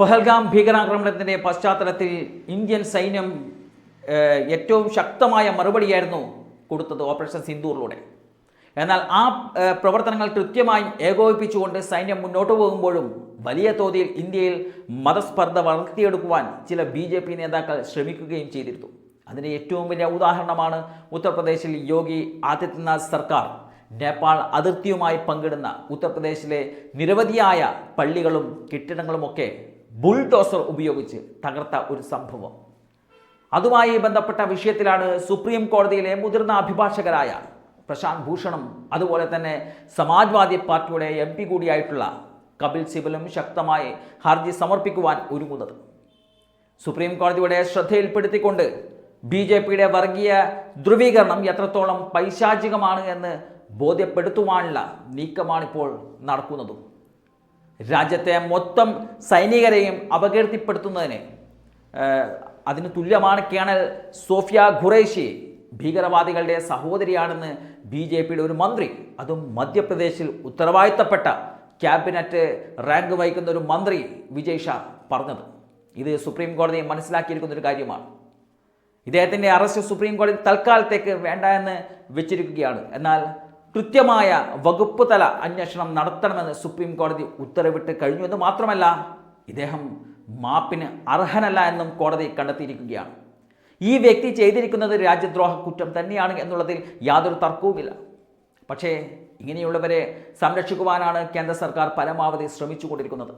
പഹൽഗാം ഭീകരാക്രമണത്തിന്റെ പശ്ചാത്തലത്തിൽ ഇന്ത്യൻ സൈന്യം ഏറ്റവും ശക്തമായ മറുപടിയായിരുന്നു കൊടുത്തത് ഓപ്പറേഷൻ സിന്ദൂറിലൂടെ. എന്നാൽ ആ പ്രവർത്തനങ്ങൾ കൃത്യമായി ഏകോപിപ്പിച്ചുകൊണ്ട് സൈന്യം മുന്നോട്ട് പോകുമ്പോഴും വലിയ തോതിൽ ഇന്ത്യയിൽ മതസ്പർദ്ധ വളർത്തിയെടുക്കുവാൻ ചില ബി ജെ പി നേതാക്കൾ ശ്രമിക്കുകയും ചെയ്തിരുന്നു. അതിന് ഏറ്റവും വലിയ ഉദാഹരണമാണ് ഉത്തർപ്രദേശിൽ യോഗി ആദിത്യനാഥ് സർക്കാർ. നേപ്പാൾ അതിർത്തിയുമായി പങ്കിടുന്ന ഉത്തർപ്രദേശിലെ നിരവധിയായ പള്ളികളും കെട്ടിടങ്ങളുമൊക്കെ ബുൾഡോസർ ഉപയോഗിച്ച് തകർത്ത ഒരു സംഭവം. അതുമായി ബന്ധപ്പെട്ട വിഷയത്തിലാണ് സുപ്രീം കോടതിയിലെ മുതിർന്ന അഭിഭാഷകരായ പ്രശാന്ത് ഭൂഷണും അതുപോലെ തന്നെ സമാജ്വാദി പാർട്ടിയുടെ എം പി കൂടിയായിട്ടുള്ള കപിൽ സിബലും ശക്തമായി ഹർജി സമർപ്പിക്കുവാൻ ഒരുങ്ങുന്നത്. സുപ്രീം കോടതിയുടെ ശ്രദ്ധയിൽപ്പെടുത്തിക്കൊണ്ട് ബി ജെ പിയുടെ വർഗീയ ധ്രുവീകരണം എത്രത്തോളം പൈശാചികമാണ് എന്ന് ബോധ്യപ്പെടുത്തുവാനുള്ള നീക്കമാണിപ്പോൾ നടക്കുന്നതും. രാജ്യത്തെ മൊത്തം സൈനികരെയും അപകീർത്തിപ്പെടുത്തുന്നതിന് അതിന് തുല്യമാണ് കേണൽ സോഫിയ ഖുറേഷി ഭീകരവാദികളുടെ സഹോദരിയാണെന്ന് ബി ജെ പിയുടെ ഒരു മന്ത്രി അതും മധ്യപ്രദേശിൽ ഉത്തരവാദിത്തപ്പെട്ട ക്യാബിനറ്റ് റാങ്ക് വഹിക്കുന്ന ഒരു മന്ത്രി വിജയ് ഷാ പറഞ്ഞത്. ഇത് സുപ്രീം കോടതി മനസ്സിലാക്കിയിരിക്കുന്ന ഒരു കാര്യമാണ്. ഇദ്ദേഹത്തിന്റെ അറസ്റ്റ് സുപ്രീം കോടതി തൽക്കാലത്തേക്ക് വേണ്ട എന്ന് വെച്ചിരിക്കുകയാണ്. എന്നാൽ കൃത്യമായ വകുപ്പ് തല അന്വേഷണം നടത്തണമെന്ന് സുപ്രീം കോടതി ഉത്തരവിട്ട് കഴിഞ്ഞു എന്ന് മാത്രമല്ല ഇദ്ദേഹം മാപ്പിന് അർഹനല്ല എന്നും കോടതി കണ്ടെത്തിയിരിക്കുകയാണ്. ഈ വ്യക്തി ചെയ്തിരിക്കുന്നത് രാജ്യദ്രോഹ കുറ്റം തന്നെയാണ് എന്നുള്ളതിൽ യാതൊരു തർക്കവുമില്ല. പക്ഷേ ഇങ്ങനെയുള്ളവരെ സംരക്ഷിക്കുവാനാണ് കേന്ദ്ര സർക്കാർ പരമാവധി ശ്രമിച്ചുകൊണ്ടിരിക്കുന്നത്.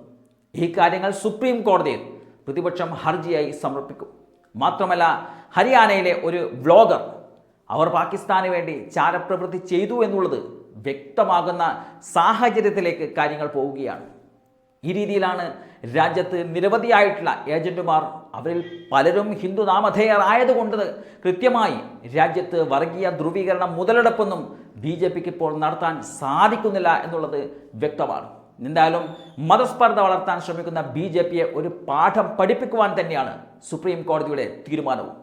ഈ കാര്യങ്ങൾ സുപ്രീം കോടതിയിൽ പ്രതിപക്ഷം ഹർജിയായി സമർപ്പിക്കും. മാത്രമല്ല ഹരിയാനയിലെ ഒരു വ്ലോഗർ അവർ പാകിസ്ഥാന് വേണ്ടി ചാരപ്രവൃത്തി ചെയ്തു എന്നുള്ളത് വ്യക്തമാകുന്ന സാഹചര്യത്തിലേക്ക് കാര്യങ്ങൾ പോവുകയാണ്. ഈ രീതിയിലാണ് രാജ്യത്ത് നിരവധിയായിട്ടുള്ള ഏജന്റുമാർ അവരിൽ പലരും ഹിന്ദു നാമധേയർ ആയതുകൊണ്ട് കൃത്യമായി രാജ്യത്ത് വർഗീയ ധ്രുവീകരണം മുതലെടുപ്പൊന്നും ബി ജെ പിക്ക് ഇപ്പോൾ നടത്താൻ സാധിക്കുന്നില്ല എന്നുള്ളത് വ്യക്തമാണ്. എന്തായാലും മതസ്പർദ്ധ വളർത്താൻ ശ്രമിക്കുന്ന ബി ജെ പിയെ ഒരു പാഠം പഠിപ്പിക്കുവാൻ തന്നെയാണ് സുപ്രീം കോടതിയുടെ തീരുമാനവും.